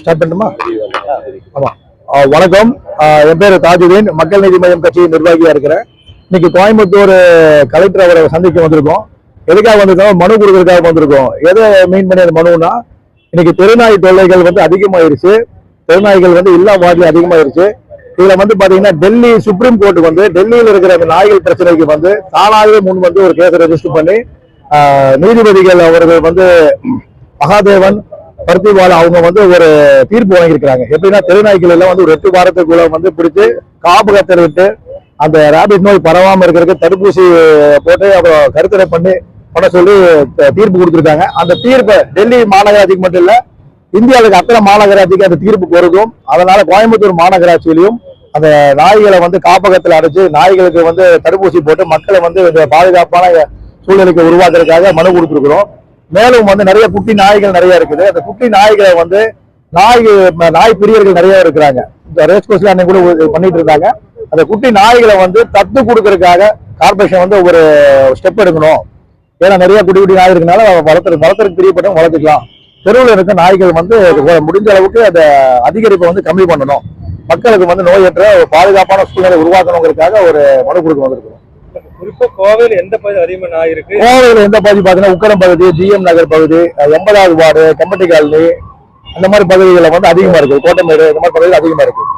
Start பண்ணணுமா ஆமாம் வணக்கம். என் பேர் தாஜுதீன். மக்கள் நீதி மய்யம் கட்சியின் நிர்வாகியா இருக்கிறேன். இன்னைக்கு கோயம்புத்தூர் கலெக்டர் அவரை சந்திக்க வந்திருக்கோம். எதுக்காக வந்திருக்கோம்? மனு கொடுக்கறதுக்காக வந்திருக்கோம். எதை மீன் பண்ணி அந்த மனுனா இன்னைக்கு தெருநாய் தொல்லைகள் வந்து அதிகமாயிருச்சு. தெருநாய்கள் வந்து இல்லா வார்டில் அதிகமாயிருச்சு. இதுல வந்து பாத்தீங்கன்னா டெல்லி சுப்ரீம் கோர்ட் வந்து டெல்லியில் இருக்கிற அந்த நாய்கள் பிரச்சனைக்கு வந்து தானாகவே முன் வந்து ஒரு கேஸ் ரெஜிஸ்டர் பண்ணி நீதிபதிகள் அவர்கள் வந்து மகாதேவன் பருத்திவால் அவங்க வந்து ஒரு தீர்ப்பு வாங்கியிருக்கிறாங்க எப்படின்னா தெருநாய்கள் எல்லாம் வந்து ஒரு எட்டு வாரத்துக்குள்ள வந்து பிடிச்சு காப்பகத்தை விட்டு அந்த ரேபிட் நோய் பரவாம இருக்கிறதுக்கு தடுப்பூசி போட்டு அப்புறம் கருத்தடை பண்ணி பண்ண சொல்லி தீர்ப்பு கொடுத்துருக்காங்க. அந்த தீர்ப்பை டெல்லி மாநகராட்சிக்கு மட்டும் இல்ல இந்தியாவுக்கு அத்தனை மாநகராட்சிக்கு அந்த தீர்ப்பு பொருந்தும். அதனால கோயம்புத்தூர் மாநகராட்சியிலையும் அந்த நாய்களை வந்து காப்பகத்தில் அடைச்சு நாய்களுக்கு வந்து தடுப்பூசி போட்டு மக்களை வந்து இந்த பாதுகாப்பான சூழ்நிலைக்கு உருவாக்குறதுக்காக மனு கொடுத்துருக்குறோம். மேலும் வந்து நிறைய குட்டி நாய்கள் நிறைய இருக்குது. அந்த குட்டி நாய்களை வந்து நாய் நாய் பிரியர்கள் நிறைய இருக்கிறாங்க. இந்த ரேஸ் கோர்ஸ்ல அன்னைக்கு கூட பண்ணிட்டு இருக்காங்க அந்த குட்டி நாய்களை வந்து தத்து கொடுக்கறதுக்காக கார்பரேஷன் வந்து ஒரு ஸ்டெப் எடுக்கணும். ஏன்னா நிறைய குட்டி குட்டி நாய் இருக்கனால வளர்த்து வளர்த்துறதுக்கு பிரியப்பட்டவங்க வளர்த்துக்கலாம். தெருவில் இருக்க நாய்கள் வந்து முடிஞ்ச அளவுக்கு அந்த அதிகரிப்பை வந்து கம்மி பண்ணணும். மக்களுக்கு வந்து நோயற்ற ஒரு பாதுகாப்பான சூழ்நிலை உருவாக்கணுங்கிறதுக்காக ஒரு மனு கொடுக்க வந்திருக்கிறோம். கோவையில் எந்த பகுதி அதிகமாக நாய் கோவையில் எந்த பகுதி பார்த்தீங்கன்னா உக்கரம் பகுதி ஜிஎம் நகர் பகுதி எண்பதாவது வார்டு கம்பட்டி காலனி அந்த மாதிரி பகுதிகளில் வந்து அதிகமா இருக்கு கோட்டமேடு இந்த மாதிரி பகுதிகள் அதிகமா இருக்குது.